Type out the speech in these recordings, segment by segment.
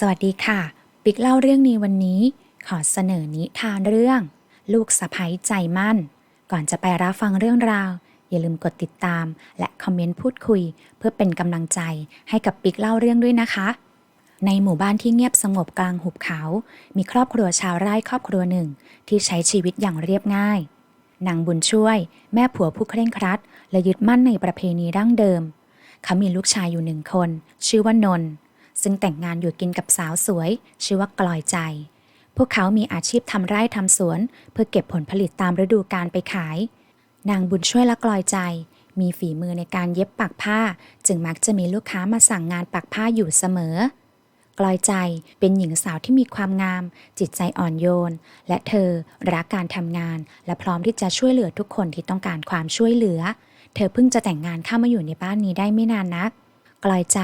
สวัสดีค่ะ ปิกเล่าเรื่องนี้วันนี้ ขอเสนอนิทานเรื่อง ลูกสะใภ้ใจมั่น ก่อนจะไปรับฟังเรื่องราว อย่าลืมกดติดตาม และคอมเมนต์พูดคุย เพื่อเป็นกำลังใจให้กับปิกเล่าเรื่องด้วยนะคะ ในหมู่บ้านที่เงียบสงบกลางหุบเขา มีครอบครัวชาวไร่ครอบครัวหนึ่ง ที่ใช้ชีวิตอย่างเรียบง่ายนางบุญช่วย แม่ผัวผู้เคร่งครัด และยึดมั่นในประเพณีดั้งเดิม เขามีลูกชายอยู่หนึ่งคน ชื่อว่านนท์ ซึ่งแต่งงานอยู่กินกับสาวสวย ชื่อว่ากลอยใจ พวกเขามีอาชีพทำไร่ทำสวน เพื่อเก็บผลผลิตตามฤดูกาลไปขาย นางบุญช่วยและกลอยใจ มีฝีมือในการเย็บปักผ้า จึงมักจะมีลูกค้ามาสั่งงานปักผ้าอยู่เสมอกลอยใจเป็นหญิงสาวที่มีความงาม จิตใจอ่อนโยน และเธอรักการทำงาน และพร้อมที่จะช่วยเหลือทุกคนที่ต้องการความช่วยเหลือ เธอเพิ่งจะแต่งงานเข้ามาอยู่ในบ้านนี้ได้ไม่นานนัก กลอยใจ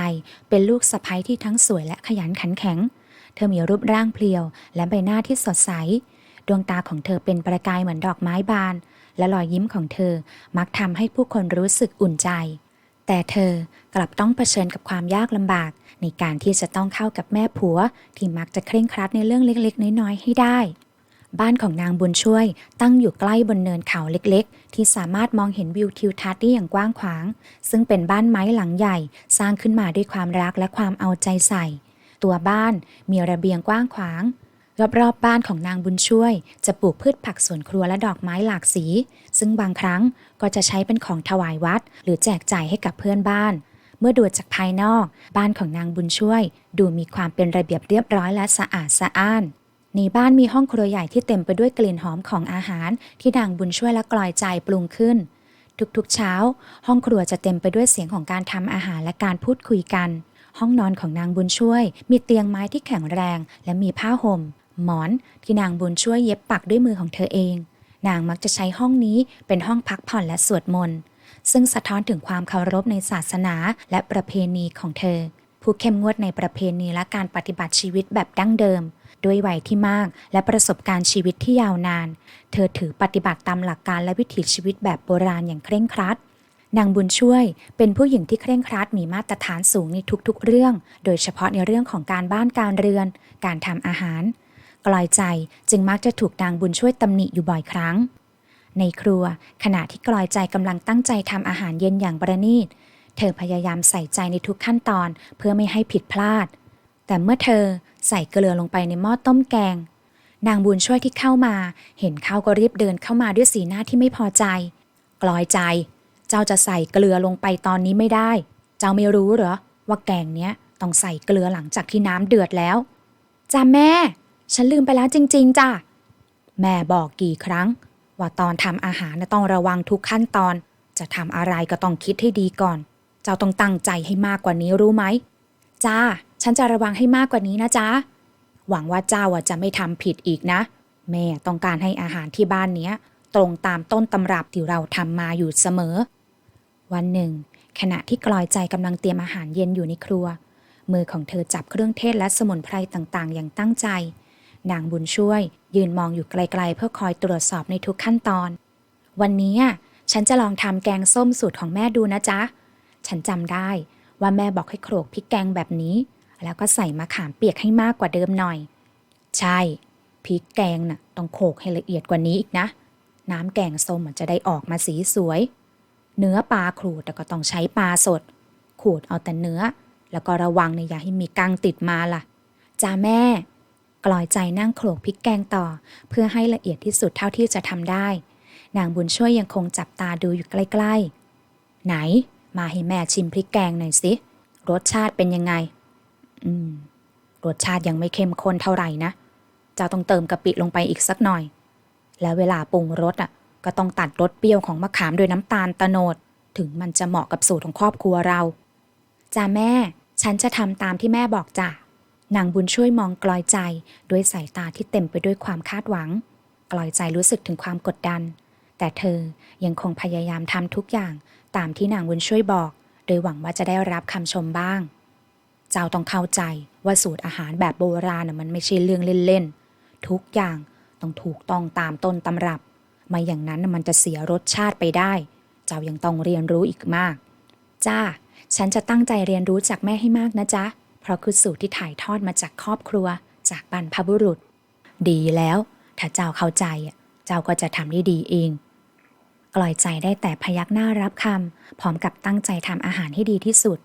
เป็นลูกสะใภ้ที่ทั้งสวยและขยันขันแข็ง เธอมีรูปร่างเพรียว และใบหน้าที่สดใส ดวงตาของเธอเป็นประกายเหมือนดอกไม้บาน และรอยยิ้มของเธอมักทำให้ผู้คนรู้สึกอุ่นใจ แต่เธอกลับต้องเผชิญกับความยากลำบาก ในการที่จะต้องเข้ากับแม่ผัว ที่มักจะเคร่งครัดในเรื่องเล็กๆ น้อยๆให้ได้ บ้านของนางบุญช่วย ตั้งอยู่ใกล้บนเนินเขาเล็กๆ ที่สามารถมองเห็นวิวทิวทัศน์ได้อย่างกว้างขวาง ซึ่งเป็นบ้านไม้หลังใหญ่ สร้างขึ้นมาด้วยความรักและความเอาใจใส่ ตัวบ้านมีระเบียงกว้างขวาง รอบๆบ้านของนางบุญช่วย จะปลูกพืชผักสวนครัวและดอกไม้หลากสี ซึ่งบางครั้งก็จะใช้เป็นของถวายวัด หรือแจกจ่ายให้กับเพื่อนบ้านเมื่อดูจากภายนอก บ้านของนางบุญช่วย ดูมีความเป็นระเบียบเรียบร้อยและสะอาดสะอ้าน ในบ้านมีห้องครัวใหญ่ที่เต็มไปด้วยกลิ่นหอมของอาหาร ที่นางบุญช่วยและกลอยใจปรุงขึ้น ทุกๆเช้า ห้องครัวจะเต็มไปด้วยเสียงของการทำอาหารและการพูดคุยกัน ห้องนอนของนางบุญช่วย มีเตียงไม้ที่แข็งแรง และมีผ้าห่ม หมอนที่นางบุญช่วยเย็บปักด้วยมือของเธอเอง นางมักจะใช้ห้องนี้เป็นห้องพักผ่อนและสวดมนต์ซึ่งสะท้อนถึงความเคารพในศาสนาและประเพณีของเธอ ผู้เข้มงวดในประเพณีและการปฏิบัติชีวิตแบบดั้งเดิม ด้วยวัยที่มาก และประสบการณ์ชีวิตที่ยาวนาน เธอถือปฏิบัติตามหลักการและวิถีชีวิตแบบโบราณอย่างเคร่งครัด นางบุญช่วย เป็นผู้หญิงที่เคร่งครัดมีมาตรฐานสูงในทุกๆ เรื่อง โดยเฉพาะในเรื่องของการบ้านการเรือน การทำอาหาร กลอยใจจึงมักจะถูกนางบุญช่วยตำหนิอยู่บ่อยครั้ง ในครัวขณะที่กลอยใจกำลังตั้งใจทำอาหารเย็นอย่างประณีต เธอพยายามใส่ใจในทุกขั้นตอนเพื่อไม่ให้ผิดพลาด แต่เมื่อเธอใส่เกลือลงไปในหม้อต้มแกง นางบุญช่วยที่เข้ามา เห็นเข้าก็รีบเดินเข้ามาด้วยสีหน้าที่ไม่พอใจ กลอยใจ เจ้าจะใส่เกลือลงไปตอนนี้ไม่ได้ เจ้าไม่รู้เหรอว่าแกงเนี้ยต้องใส่เกลือหลังจากที่น้ำเดือดแล้วจ้าแม่ ฉันลืมไปแล้วจริง ๆจ้ะแม่บอกกี่ครั้ง ว่าตอนทำอาหารนะต้องระวังทุกขั้นตอน จะทำอะไรก็ต้องคิดให้ดีก่อน เจ้าต้องตั้งใจให้มากกว่านี้รู้ไหม จ้า ฉันจะระวังให้มากกว่านี้นะจ๊ะ หวังว่าเจ้าจะไม่ทำผิดอีกนะ แม่ต้องการให้อาหารที่บ้านเนี้ย ตรงตามต้นตำรับที่เราทำมาอยู่เสมอ วันหนึ่ง ขณะที่กลอยใจกำลังเตรียมอาหารเย็นอยู่ในครัว มือของเธอจับเครื่องเทศและสมุนไพรต่างๆ อย่างตั้งใจ นางบุญช่วย ยืนมองอยู่ไกลๆ เพื่อคอยตรวจสอบในทุกขั้นตอน วันนี้ฉันจะลองทำแกงส้มสูตรของแม่ดูนะจ๊ะ ฉันจำได้ ว่าแม่บอกให้โขลกพริกแกงแบบนี้ แล้วก็ใส่มะขามเปียกให้มากกว่าเดิมหน่อย ใช่พริกแกงน่ะต้องโขลกให้ละเอียดกว่านี้อีกนะ น้ำแกงส้มมันจะได้ออกมาสีสวย เนื้อปลาขูดแต่ก็ต้องใช้ปลาสด ขูดเอาแต่เนื้อ แล้วก็ระวังในอย่าให้มีกังติดมาล่ะจ้าแม่ กลอยใจนั่งโขลกพริกแกงต่อ เพื่อให้ละเอียดที่สุดเท่าที่จะทำได้ นางบุญช่วยยังคงจับตาดูอยู่ใกล้ ๆ ไหน มาให้แม่ชิมพริกแกงหน่อยสิ รสชาติเป็นยังไง อืม รสชาติยังไม่เข้มข้นเท่าไหร่นะ เจ้าต้องเติมกะปิลงไปอีกสักหน่อย แล้วเวลาปรุงรสอะ ก็ต้องตัดรสเปรี้ยวของมะขามด้วยน้ำตาลตะโนด ถึงมันจะเหมาะกับสูตรของครอบครัวเรา จ้าแม่ ฉันจะทำตามที่แม่บอกจ้ะ นางบุญช่วยมองกลอยใจด้วยสายตาที่เต็มไปด้วยความคาดหวัง กลอยใจรู้สึกถึงความกดดัน แต่เธอยังคงพยายามทำทุกอย่าง ตามที่นางบุญช่วยบอก โดยหวังว่าจะได้รับคำชมบ้าง เจ้าต้องเข้าใจว่าสูตรอาหารแบบโบราณมันไม่ใช่เรื่องเล่นๆ ทุกอย่างต้องถูกต้องตามต้นตำรับ ไม่อย่างนั้นมันจะเสียรสชาติไปได้ เจ้ายังต้องเรียนรู้อีกมาก จ้า ฉันจะตั้งใจเรียนรู้จากแม่ให้มากนะจ๊ะ เพราะคือสูตรที่ถ่ายทอดมาจากครอบครัว จากบรรพบุรุษ ดีแล้ว ถ้าเจ้าเข้าใจเจ้าก็จะทำได้ดีเอง กลอยใจได้แต่พยักหน้ารับคำพร้อมกับตั้งใจทำอาหารให้ดีที่สุด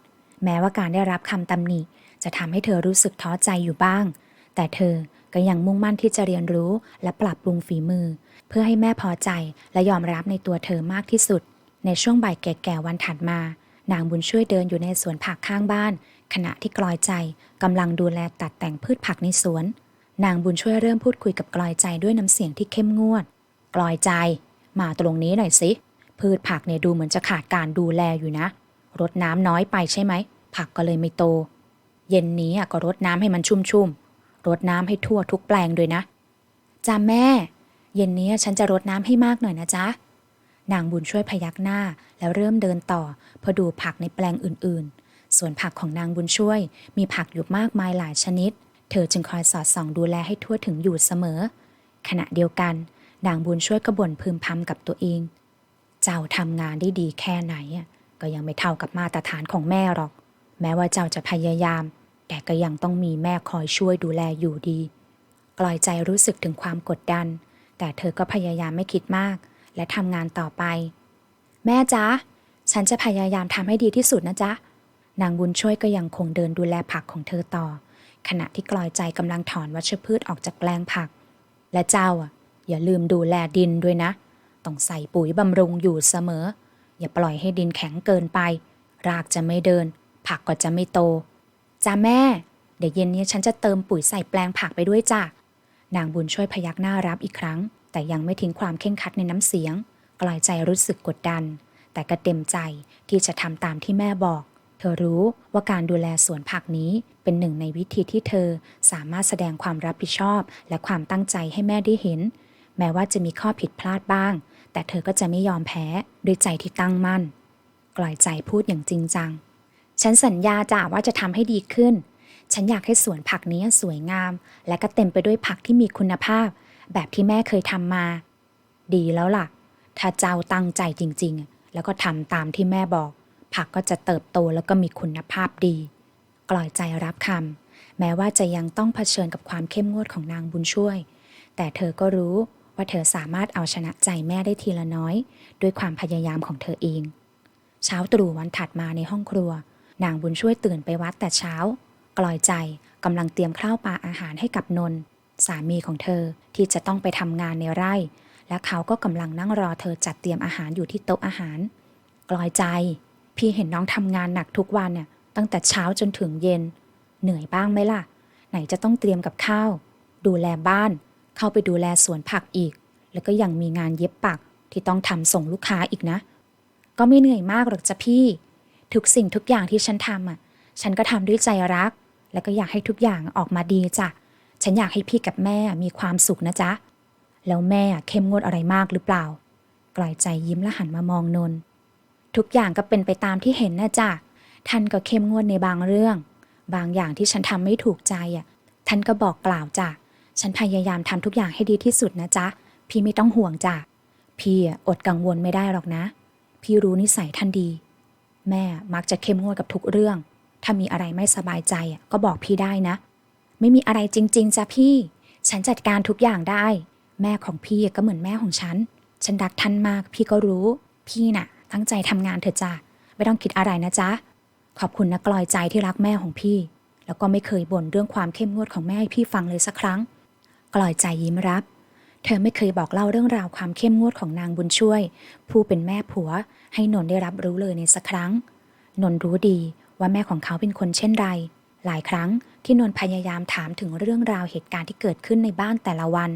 แม้ว่าการได้รับคำตำหนิจะทำให้เธอรู้สึกท้อใจอยู่บ้าง แต่เธอก็ยังมุ่งมั่นที่จะเรียนรู้และปรับปรุงฝีมือ เพื่อให้แม่พอใจและยอมรับในตัวเธอมากที่สุด ในช่วงบ่ายแก่ๆวันถัดมา นางบุญช่วยเดินอยู่ในสวนผักข้างบ้าน ขณะที่กลอยใจกำลังดูแลตัดแต่งพืชผักในสวน นางบุญช่วยเริ่มพูดคุยกับกลอยใจด้วยน้ำเสียงที่เข้มงวด กลอยใจ มาตรงนี้หน่อยสิพืชผักเนี่ยดูเหมือนจะขาดการดูแลอยู่นะ รดน้ำน้อยไปใช่ไหม ผักก็เลยไม่โต เย็นนี้อะก็รดน้ำให้มันชุ่มๆ รดน้ำให้ทั่วทุกแปลงด้วยนะจ้าแม่ เย็นนี้ฉันจะรดน้ำให้มากหน่อยนะจ๊ะ นางบุญช่วยพยักหน้าแล้วเริ่มเดินต่อเพื่อดูผักในแปลงอื่นๆ ส่วนผักของนางบุญช่วย มีผักอยู่มากมายหลายชนิด เธอจึงคอยสอดส่องดูแลให้ทั่วถึงอยู่เสมอ ขณะเดียวกัน นางบุญช่วยก็บ่นพึมพำกับตัวเอง เจ้าทำงานได้ดีแค่ไหนก็ยังไม่เท่ากับมาตรฐานของแม่หรอก แม้ว่าเจ้าจะพยายาม แต่ก็ยังต้องมีแม่คอยช่วยดูแลอยู่ดีกลอยใจรู้สึกถึงความกดดัน แต่เธอก็พยายามไม่คิดมาก และทำงานต่อไป แม่จ๊ะ ฉันจะพยายามทำให้ดีที่สุดนะจ๊ะ นางบุญช่วยก็ยังคงเดินดูแลผักของเธอต่อ ขณะที่กลอยใจกำลังถอนวัชพืชออกจากแปลงผัก และเจ้าอะ อย่าลืมดูแลดินด้วยนะ ต้องใส่ปุ๋ยบำรุงอยู่เสมอ อย่าปล่อยให้ดินแข็งเกินไป รากจะไม่เดิน ผักก็จะไม่โต จ้าแม่ เดี๋ยวเย็นนี้ฉันจะเติมปุ๋ยใส่แปลงผักไปด้วยจ้ะ นางบุญช่วยพยักหน้ารับอีกครั้ง แต่ยังไม่ทิ้งความเข่งขัดในน้ำเสียง กลายใจรู้สึกกดดัน แต่ก็เต็มใจที่จะทำตามที่แม่บอกเธอรู้ว่าการดูแลสวนผักนี้เป็นหนึ่งในวิธีที่เธอสามารถแสดงความรับผิดชอบ และความตั้งใจให้แม่ได้เห็น แม้ว่าจะมีข้อผิดพลาดบ้าง แต่เธอก็จะไม่ยอมแพ้ด้วยใจที่ตั้งมั่น กล่อยใจพูดอย่างจริงจัง ฉันสัญญาจ้ะว่าจะทำให้ดีขึ้น ฉันอยากให้สวนผักนี้สวยงาม และก็เต็มไปด้วยผักที่มีคุณภาพ แบบที่แม่เคยทำมา ดีแล้วล่ะ ถ้าเจ้าตั้งใจจริง ๆ แล้วก็ทำตามที่แม่บอก ผักก็จะเติบโตแล้วก็มีคุณภาพดี กล่อยใจรับคำแม้ว่าจะยังต้องเผชิญกับความเข้มงวดของนางบุญช่วย แต่เธอก็รู้ ว่าเธอสามารถเอาชนะใจแม่ได้ทีละน้อย ด้วยความพยายามของเธอเอง เช้าตรู่วันถัดมาในห้องครัว นางบุญช่วยตื่นไปวัดแต่เช้า กลอยใจกำลังเตรียมข้าวปลาอาหารให้กับนนท์สามีของเธอที่จะต้องไปทำงานในไร่ และเขาก็กำลังนั่งรอเธอจัดเตรียมอาหารอยู่ที่โต๊ะอาหาร กลอยใจ พี่เห็นน้องทำงานหนักทุกวันเนี่ยตั้งแต่เช้าจนถึงเย็น เหนื่อยบ้างไหมล่ะ ไหนจะต้องเตรียมกับข้าว ดูแลบ้าน เข้าไปดูแลสวนผักอีก แล้วก็ยังมีงานเย็บปักที่ต้องทำส่งลูกค้าอีกนะ ก็ไม่เหนื่อยมากหรอกจ้ะพี่ ทุกสิ่งทุกอย่างที่ฉันทำอะ ฉันก็ทำด้วยใจรัก แล้วก็อยากให้ทุกอย่างออกมาดีจ้ะ ฉันอยากให้พี่กับแม่มีความสุขนะจ๊ะ แล้วแม่เข้มงวดอะไรมากหรือเปล่า กลอยใจยิ้มและหันมามองนนท์ทุกอย่างก็เป็นไปตามที่เห็นนะจ๊ะ ท่านก็เข้มงวดในบางเรื่อง บางอย่างที่ฉันทำไม่ถูกใจอะ ท่านก็บอกกล่าวจ้ะ ฉันพยายามทำทุกอย่างให้ดีที่สุดนะจ๊ะ พี่ไม่ต้องห่วงจ้ะ พี่อดกังวลไม่ได้หรอกนะ พี่รู้นิสัยท่านดี แม่มักจะเข้มงวดกับทุกเรื่อง ถ้ามีอะไรไม่สบายใจก็บอกพี่ได้นะ ไม่มีอะไรจริง ๆจ้ะพี่ ฉันจัดการทุกอย่างได้ แม่ของพี่ก็เหมือนแม่ของฉัน ฉันรักท่านมากพี่ก็รู้ พี่น่ะ ตั้งใจทำงานเถอะจ้ะ ไม่ต้องคิดอะไรนะจ๊ะ ขอบคุณนะกลอยใจที่รักแม่ของพี่ แล้วก็ไม่เคยบ่นเรื่องความเข้มงวดของแม่ให้พี่ฟังเลยสักครั้ง กลอยใจยิ้มรับ เธอไม่เคยบอกเล่าเรื่องราวความเข้มงวดของนางบุญช่วย ผู้เป็นแม่ผัว ให้นนท์ได้รับรู้เลยในสักครั้ง นนท์รู้ดีว่าแม่ของเขาเป็นคนเช่นไร หลายครั้งที่นนท์พยายามถามถึงเรื่องราวเหตุการณ์ที่เกิดขึ้นในบ้านแต่ละวัน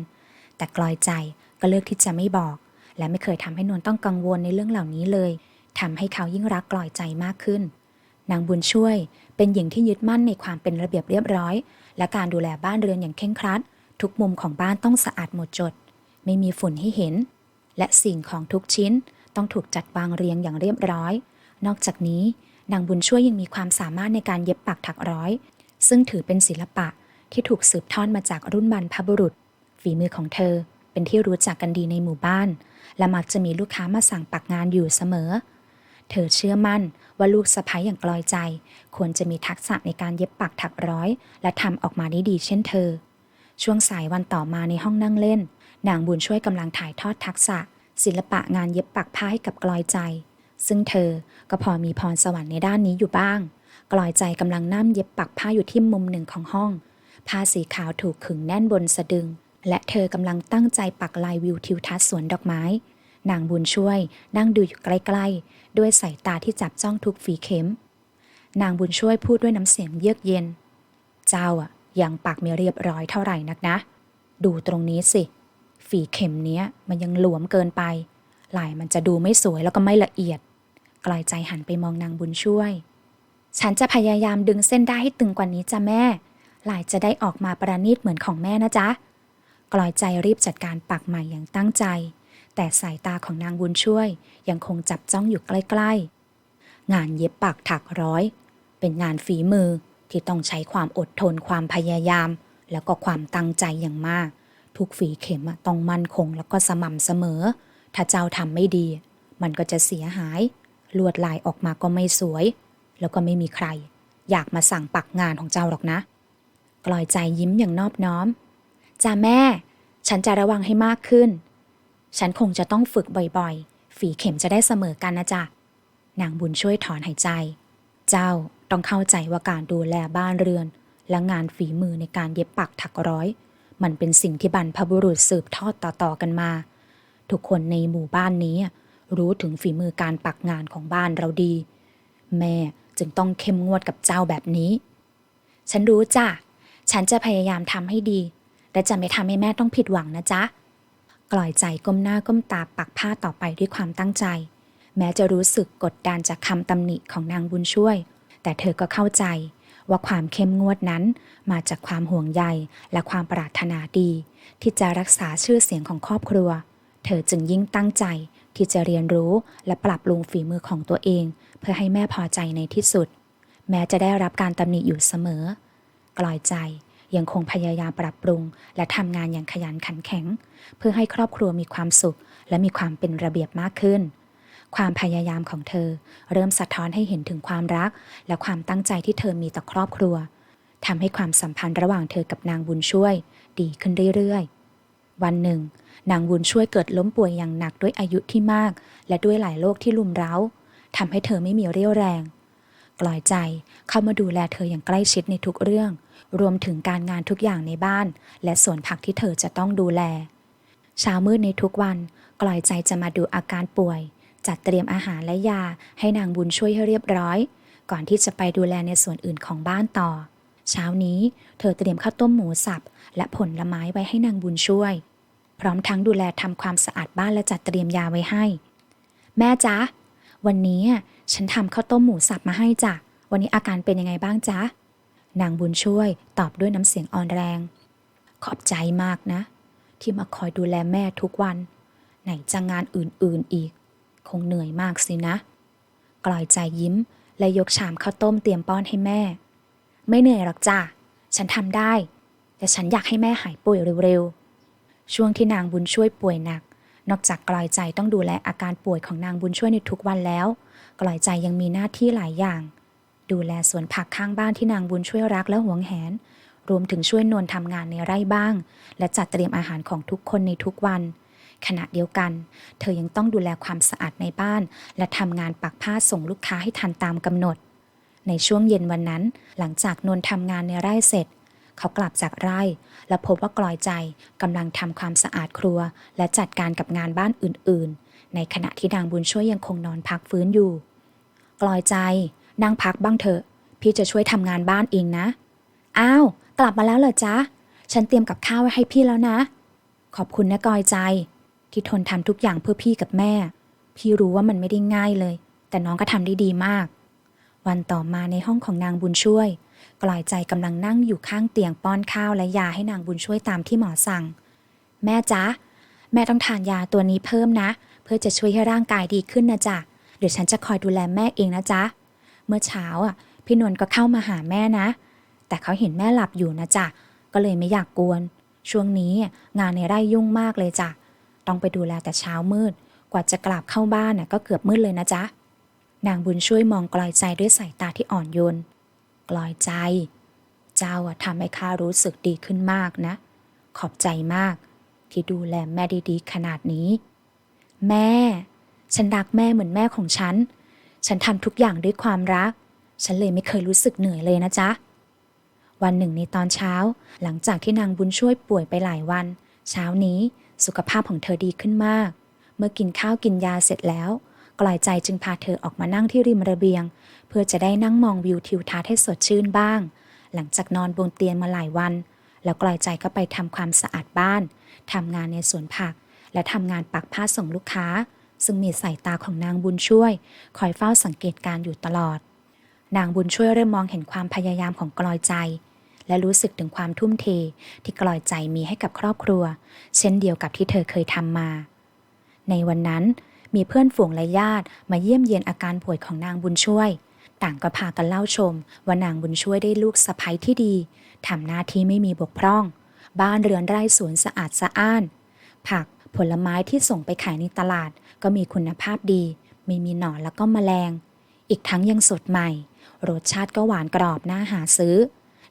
แต่กลอยใจก็เลือกที่จะไม่บอก และไม่เคยทำให้นนท์ต้องกังวลในเรื่องเหล่านี้เลยทำให้เขายิ่งรักกลอยใจมากขึ้น นางบุญช่วย เป็นหญิงที่ยึดมั่นในความเป็นระเบียบเรียบร้อย และการดูแลบ้านเรือนอย่างเคร่งครัด ทุกมุมของบ้านต้องสะอาดหมดจด ไม่มีฝุ่นให้เห็น และสิ่งของทุกชิ้นต้องถูกจัดวางเรียงอย่างเรียบร้อย นอกจากนี้ นางบุญช่วยยังมีความสามารถในการเย็บปักถักร้อย ซึ่งถือเป็นศิลปะที่ถูกสืบทอดมาจากรุ่นบรรพบุรุษ ฝีมือของเธอเป็นที่รู้จักกันดีในหมู่บ้าน และมักจะมีลูกค้ามาสั่งปักงานอยู่เสมอ เธอเชื่อมั่นว่าลูกสะใภ้อย่างกลอยใจ ควรจะมีทักษะในการเย็บปักถักร้อย และทำออกมาได้ดีเช่นเธอ ช่วงสายวันต่อมาในห้องนั่งเล่น นางบุญช่วยกำลังถ่ายทอดทักษะ ศิลปะงานเย็บปักผ้าให้กับกลอยใจ ซึ่งเธอก็พอมีพรสวรรค์ในด้านนี้อยู่บ้าง กลอยใจกำลังนั่งเย็บปักผ้าอยู่ที่มุมหนึ่งของห้อง ผ้าสีขาวถูกขึงแน่นบนสะดึง และเธอกำลังตั้งใจปักลายวิวทิวทัศน์สวนดอกไม้ นางบุญช่วยนั่งดูอยู่ใกล้ๆ ด้วยสายตาที่จับจ้องทุกฝีเข็ม นางบุญช่วยพูดด้วยน้ำเสียงเยือกเย็น เจ้าอะ ยังปักไม่เรียบร้อยเท่าไหร่นักนะ ดูตรงนี้สิ ฝีเข็มเนี้ยมันยังหลวมเกินไป ลายมันจะดูไม่สวยแล้วก็ไม่ละเอียด กลอยใจหันไปมองนางบุญช่วย ฉันจะพยายามดึงเส้นได้ให้ตึงกว่านี้จ้ะแม่ ลายจะได้ออกมาประณีตเหมือนของแม่นะจ๊ะ กลอยใจรีบจัดการปักใหม่อย่างตั้งใจ แต่สายตาของนางบุญช่วย ยังคงจับจ้องอยู่ใกล้ ๆ งานเย็บปักถักร้อย เป็นงานฝีมือ ที่ต้องใช้ความอดทนความพยายาม แล้วก็ความตั้งใจอย่างมาก ทุกฝีเข็มต้องมั่นคงแล้วก็สม่ำเสมอ ถ้าเจ้าทำไม่ดี มันก็จะเสียหาย ลวดลายออกมาก็ไม่สวย แล้วก็ไม่มีใคร อยากมาสั่งปักงานของเจ้าหรอกนะ กลอยใจยิ้มอย่างนอบน้อมจ้าแม่ ฉันจะระวังให้มากขึ้น ฉันคงจะต้องฝึกบ่อยๆ ฝีเข็มจะได้เสมอกันนะจ๊ะนางบุญช่วยถอนหายใจ เจ้า ต้องเข้าใจว่าการดูแลบ้านเรือน และงานฝีมือในการเย็บปักถักร้อย มันเป็นสิ่งที่บรรพบุรุษสืบทอดต่อๆกันมา ทุกคนในหมู่บ้านนี้ รู้ถึงฝีมือการปักงานของบ้านเราดี แม่จึงต้องเข้มงวดกับเจ้าแบบนี้ ฉันรู้จ้ะ ฉันจะพยายามทำให้ดี และจะไม่ทำให้แม่ต้องผิดหวังนะจ๊ะ กล่อยใจก้มหน้าก้มตาปักผ้าต่อไปด้วยความตั้งใจ แม้จะรู้สึกกดดันจากคำตำหนิของนางบุญช่วย แต่เธอก็เข้าใจว่าความเข้มงวดนั้นมาจากความห่วงใยและความปรารถนาดี ที่จะรักษาชื่อเสียงของครอบครัว เธอจึงยิ่งตั้งใจที่จะเรียนรู้และปรับปรุงฝีมือของตัวเอง เพื่อให้แม่พอใจในที่สุด แม้จะได้รับการตำหนิอยู่เสมอ กลอยใจยังคงพยายามปรับปรุง และทำงานอย่างขยันขันแข็ง เพื่อให้ครอบครัวมีความสุข และมีความเป็นระเบียบมากขึ้น ความพยายามของเธอ เริ่มสะท้อนให้เห็นถึงความรัก และความตั้งใจที่เธอมีต่อครอบครัวทำให้ความสัมพันธ์ระหว่างเธอกับนางบุญช่วย ดีขึ้นเรื่อยๆ วันหนึ่ง นางบุญช่วยเกิดล้มป่วยอย่างหนักด้วยอายุที่มาก และด้วยหลายโรคที่ลุมเร้าทำให้เธอไม่มีเรี่ยวแรงกลอยใจเข้ามาดูแลเธออย่างใกล้ชิดในทุกเรื่อง รวมถึงการงานทุกอย่างในบ้าน และสวนผักที่เธอจะต้องดูแลเช้ามืดในทุกวันกลอยใจจะมาดูอาการป่วย จัดเตรียมอาหารและยาให้นางบุญช่วยให้เรียบร้อย ก่อนที่จะไปดูแลในส่วนอื่นของบ้านต่อ เช้านี้เธอเตรียมข้าวต้มหมูสับ และผลไม้ไว้ให้นางบุญช่วย พร้อมทั้งดูแลทำความสะอาดบ้านและจัดเตรียมยาไว้ให้ แม่จ๊ะวันนี้ฉันทำข้าวต้มหมูสับมาให้จ้ะวันนี้อาการเป็นยังไงบ้างจ๊ะนางบุญช่วยตอบด้วยน้ำเสียงอ่อนแรง ขอบใจมากนะ ที่มาคอยดูแลแม่ทุกวัน ไหนจะงานอื่นๆอีก คงเหนื่อยมากสินะ กลอยใจยิ้ม และยกชามข้าวต้มเตรียมป้อนให้แม่ ไม่เหนื่อยหรอกจ้ะ ฉันทำได้ แต่ฉันอยากให้แม่หายป่วยเร็วๆ ช่วงที่นางบุญช่วยป่วยหนัก นอกจากกลอยใจต้องดูแลอาการป่วยของนางบุญช่วยในทุกวันแล้ว กลอยใจยังมีหน้าที่หลายอย่าง ดูแลสวนผักข้างบ้านที่นางบุญช่วยรักและหวงแหนรวมถึงช่วยนวลทำงานในไร่บ้าง และจัดเตรียมอาหารของทุกคนในทุกวัน ขณะเดียวกัน เธอยังต้องดูแลความสะอาดในบ้าน และทำงานปักผ้าส่งลูกค้าให้ทันตามกำหนด ในช่วงเย็นวันนั้น หลังจากนวลทำงานในไร่เสร็จ เขากลับจากไร่ และพบว่ากลอยใจกำลังทำความสะอาดครัว และจัดการกับงานบ้านอื่น ๆ ในขณะที่นางบุญช่วยยังคงนอนพักฟื้นอยู่ กลอยใจนั่งพักบ้างเถอะ พี่จะช่วยทำงานบ้านเองนะ อ้าว กลับมาแล้วเหรอจ๊ะ ฉันเตรียมกับข้าวไว้ให้พี่แล้วนะ ขอบคุณนะกลอยใจ ที่ทนทำทุกอย่างเพื่อพี่กับแม่ พี่รู้ว่ามันไม่ได้ง่ายเลย แต่น้องก็ทำได้ดีมาก วันต่อมาในห้องของนางบุญช่วย กลอยใจกำลังนั่งอยู่ข้างเตียงป้อนข้าวและยาให้นางบุญช่วยตามที่หมอสั่ง แม่จ๊ะ แม่ต้องทานยาตัวนี้เพิ่มนะ เพื่อจะช่วยให้ร่างกายดีขึ้นนะจ๊ะเดี๋ยวฉันจะคอยดูแลแม่เองนะจ๊ะ เมื่อเช้าอะ พี่นวลก็เข้ามาหาแม่นะ แต่เขาเห็นแม่หลับอยู่นะจ๊ะ ก็เลยไม่อยากกวน ช่วงนี้งานในไร่ยุ่งมากเลยจ้ะ ต้องไปดูแลแต่เช้ามืด กว่าจะกลับเข้าบ้านน่ะก็เกือบมืดเลยนะจ๊ะ นางบุญช่วยมองกลอยใจด้วยสายตาที่อ่อนโยน กลอยใจ เจ้าอะทำให้ข้ารู้สึกดีขึ้นมากนะ ขอบใจมาก ที่ดูแลแม่ดีๆ ขนาดนี้ แม่ ฉันรักแม่เหมือนแม่ของฉัน ฉันทำทุกอย่างด้วยความรัก ฉันเลยไม่เคยรู้สึกเหนื่อยเลยนะจ๊ะวันหนึ่งในตอนเช้า หลังจากที่นางบุญช่วยป่วยไปหลายวัน เช้านี้ สุขภาพของเธอดีขึ้นมาก เมื่อกินข้าวกินยาเสร็จแล้ว กลอยใจจึงพาเธอออกมานั่งที่ริมระเบียง เพื่อจะได้นั่งมองวิวทิวทัศน์ให้สดชื่นบ้าง หลังจากนอนบนเตียงมาหลายวัน แล้วกลอยใจก็ไปทำความสะอาดบ้านทำงานในสวนผัก และทำงานปักผ้าส่งลูกค้า ซึ่งมีสายตาของนางบุญช่วย คอยเฝ้าสังเกตการ์อยู่ตลอด นางบุญช่วยเริ่มมองเห็นความพยายามของกลอยใจ และรู้สึกถึงความทุ่มเท ที่กลอยใจมีให้กับครอบครัว เช่นเดียวกับที่เธอเคยทำมา ในวันนั้นมีเพื่อนฝูงและญาติมาเยี่ยมเยียนอาการป่วยของนางบุญช่วย ต่างก็พากันเล่าชม ว่านางบุญช่วยได้ลูกสะใภ้ที่ดีทำหน้าที่ไม่มีบกพร่อง บ้านเรือนไร่สวนสะอาดสะอ้าน ผักผลไม้ที่ส่งไปขายในตลาดก็มีคุณภาพดี ไม่มีหนอนแล้วก็แมลง อีกทั้งยังสดใหม่ รสชาติก็หวานกรอบน่าหาซื้อ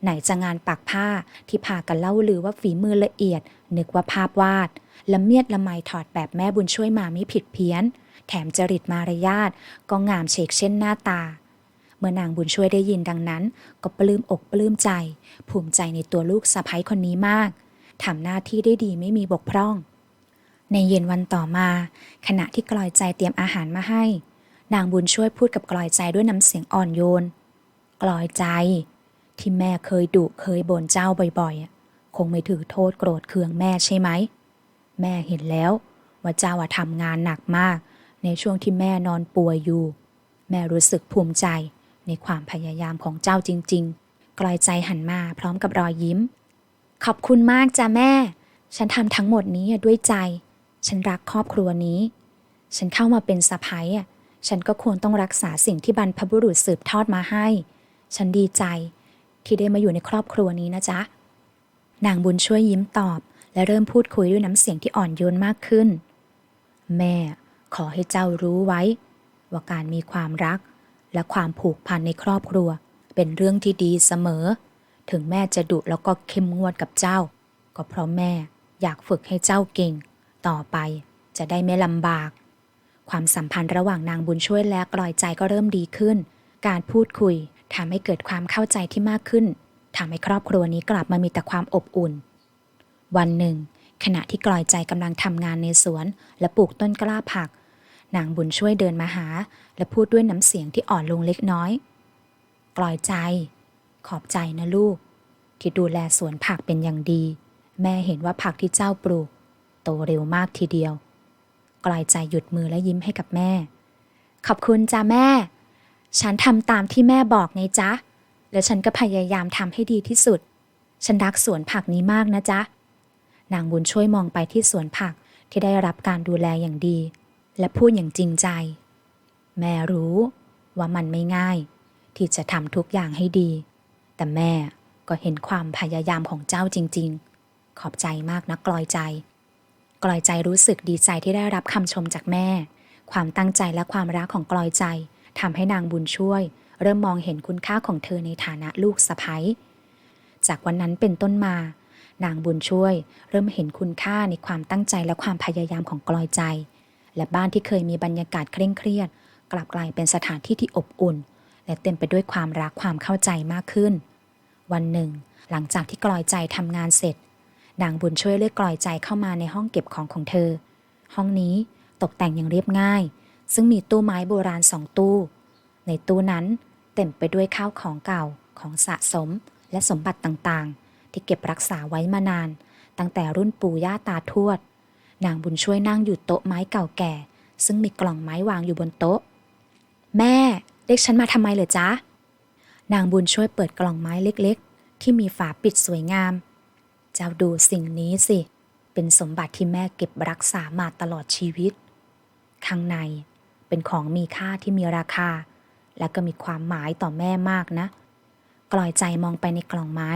ไหนจะงานปักผ้าที่พากันเล่าลือว่าฝีมือละเอียด นึกว่าภาพวาดละเมียดละไมถอดแบบแม่บุญช่วยมาไม่ผิดเพี้ยน แถมจริตมารยาทก็งามเชกเช่นหน้าตา เมื่อนางบุญช่วยได้ยินดังนั้น ก็ปลื้มอกปลื้มใจ ภูมิใจในตัวลูกสะใภ้คนนี้มากทำหน้าที่ได้ดีไม่มีบกพร่อง ในเย็นวันต่อมา ขณะที่กลอยใจเตรียมอาหารมาให้ นางบุญช่วยพูดกับกลอยใจด้วยน้ำเสียงอ่อนโยน กลอยใจ ที่แม่เคยดุเคยบ่นเจ้าบ่อยๆ คงไม่ถือโทษโกรธเคืองแม่ใช่ไหม แม่เห็นแล้วว่าเจ้าทำงานหนักมาก ในช่วงที่แม่นอนป่วยอยู่ แม่รู้สึกภูมิใจในความพยายามของเจ้าจริง ๆ กลอยใจหันมาพร้อมกับรอยยิ้ม ขอบคุณมากจ้ะแม่ ฉันทำทั้งหมดนี้ด้วยใจ ฉันรักครอบครัวนี้ ฉันเข้ามาเป็นสะพ้ายฉันก็ควรต้องรักษาสิ่งที่บรรพบุรุษสืบทอดมาให้ ฉันดีใจ ที่ได้มาอยู่ในครอบครัวนี้นะจ๊ะ นางบุญช่วยยิ้มตอบ และเริ่มพูดคุยด้วยน้ำเสียงที่อ่อนโยนมากขึ้น แม่ขอให้เจ้ารู้ไว้ ว่าการมีความรัก และความผูกพันในครอบครัว เป็นเรื่องที่ดีเสมอ ถึงแม่จะดุแล้วก็เข้มงวดกับเจ้า ก็เพราะแม่อยากฝึกให้เจ้าเก่ง ต่อไปจะได้ไม่ลำบาก ความสัมพันธ์ระหว่างนางบุญช่วยและกลอยใจก็เริ่มดีขึ้น การพูดคุย ทำให้เกิดความเข้าใจที่มากขึ้นทำให้ครอบครัวนี้กลับมามีแต่ความอบอุ่น วันหนึ่ง ขณะที่กลอยใจกำลังทำงานในสวน และปลูกต้นกล้าผัก นางบุญช่วยเดินมาหา และพูดด้วยน้ำเสียงที่อ่อนลงเล็กน้อย กลอยใจ ขอบใจนะลูก ที่ดูแลสวนผักเป็นอย่างดี แม่เห็นว่าผักที่เจ้าปลูก โตเร็วมากทีเดียว กลอยใจหยุดมือและยิ้มให้กับแม่ ขอบคุณจ้าแม่ ฉันทำตามที่แม่บอกไงจ๊ะ และฉันก็พยายามทำให้ดีที่สุด ฉันรักสวนผักนี้มากนะจ๊ะ นางบุญช่วยมองไปที่สวนผักที่ได้รับการดูแลอย่างดี และพูดอย่างจริงใจ แม่รู้ว่ามันไม่ง่าย ที่จะทำทุกอย่างให้ดี แต่แม่ก็เห็นความพยายามของเจ้าจริง ๆ ขอบใจมากนะกลอยใจ กลอยใจรู้สึกดีใจที่ได้รับคำชมจากแม่ ความตั้งใจและความรักของกลอยใจ ทำให้นางบุญช่วย เริ่มมองเห็นคุณค่าของเธอในฐานะลูกสะใภ้จากวันนั้นเป็นต้นมา นางบุญช่วย เริ่มเห็นคุณค่าในความตั้งใจและความพยายามของกลอยใจ และบ้านที่เคยมีบรรยากาศเคร่งเครียด กลับกลายเป็นสถานที่ที่อบอุ่น และเต็มไปด้วยความรักความเข้าใจมากขึ้น วันหนึ่ง หลังจากที่กลอยใจทำงานเสร็จ นางบุญช่วยเลือกกลอยใจเข้ามาในห้องเก็บของของเธอ ห้องนี้ตกแต่งอย่างเรียบง่าย ซึ่งมีตู้ไม้โบราณสองตู้ ในตู้นั้นเต็มไปด้วยข้าวของเก่าของสะสมและสมบัติต่างๆ ที่เก็บรักษาไว้มานาน ตั้งแต่รุ่นปู่ย่าตาทวด นางบุญช่วยนั่งอยู่โต๊ะไม้เก่าแก่ ซึ่งมีกล่องไม้วางอยู่บนโต๊ะ แม่เรียกฉันมาทำไมเหรอจ๊ะ นางบุญช่วยเปิดกล่องไม้เล็กๆ ที่มีฝาปิดสวยงาม เจ้าดูสิ่งนี้สิ เป็นสมบัติที่แม่เก็บรักษามาตลอดชีวิต ข้างใน เป็นของมีค่าที่มีราคา และก็มีความหมายต่อแม่มากนะ กลอยใจมองไปในกล่องไม้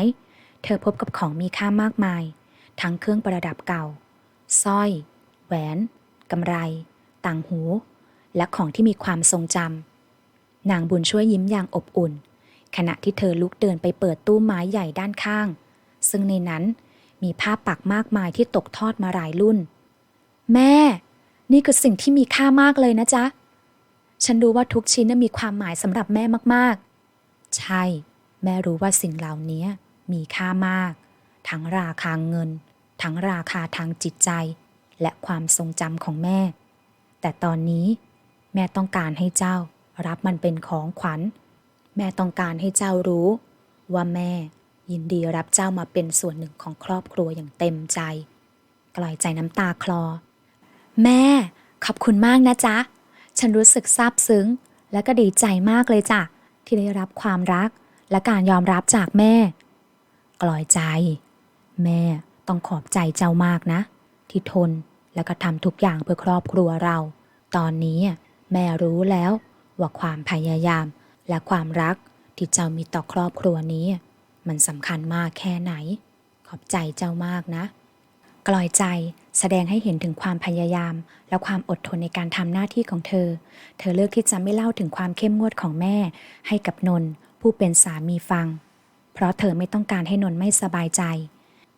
เธอพบกับของมีค่ามากมาย ทั้งเครื่องประดับเก่าสร้อย แหวนกำไร ต่างหู และของที่มีความทรงจำนางบุญช่วยยิ้มอย่างอบอุ่น ขณะที่เธอลุกเดินไปเปิดตู้ไม้ใหญ่ด้านข้าง ซึ่งในนั้นมีผ้าปักมากมายที่ตกทอดมาหลายรุ่น แม่ นี่คือสิ่งที่มีค่ามากเลยนะจ๊ะ ฉันรู้ว่าทุกชิ้นน่ะมีความหมายสำหรับแม่มากๆ ใช่ แม่รู้ว่าสิ่งเหล่านี้มีค่ามาก ทั้งราคาเงิน ทั้งราคาทางจิตใจ และความทรงจำของแม่ แต่ตอนนี้ แม่ต้องการให้เจ้ารับมันเป็นของขวัญ แม่ต้องการให้เจ้ารู้ ว่าแม่ยินดีรับเจ้ามาเป็นส่วนหนึ่งของครอบครัวอย่างเต็มใจ กล่อยใจน้ำตาคลอ แม่ ขอบคุณมากนะจ๊ะ ฉันรู้สึกซาบซึ้ง และก็ดีใจมากเลยจ้ะที่ได้รับความรักและการยอมรับจากแม่ กลอยใจ แม่ต้องขอบใจเจ้ามากนะ ที่ทนและก็ทำทุกอย่างเพื่อครอบครัวเรา ตอนนี้แม่รู้แล้วว่าความพยายามและความรักที่เจ้ามีต่อครอบครัวนี้ มันสำคัญมากแค่ไหน ขอบใจเจ้ามากนะ กลอยใจ แสดงให้เห็นถึงความพยายาม และความอดทนในการทำหน้าที่ของเธอ เธอเลือกที่จะไม่เล่าถึงความเข้มงวดของแม่ ให้กับนนท์ผู้เป็นสามีฟัง เพราะเธอไม่ต้องการให้นนท์ไม่สบายใจ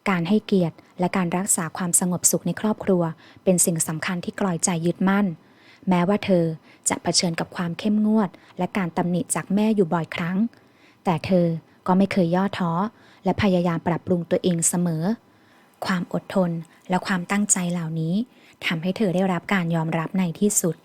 การให้เกียรติและการรักษาความสงบสุขในครอบครัว เป็นสิ่งสำคัญที่กลอยใจยึดมั่น แม้ว่าเธอจะเผชิญกับความเข้มงวด และการตำหนิจากแม่อยู่บ่อยครั้ง แต่เธอก็ไม่เคยย่อท้อ และพยายามปรับปรุงตัวเองเสมอ ความอดทนและความตั้งใจเหล่านี้ทำให้เธอได้รับการยอมรับในที่สุด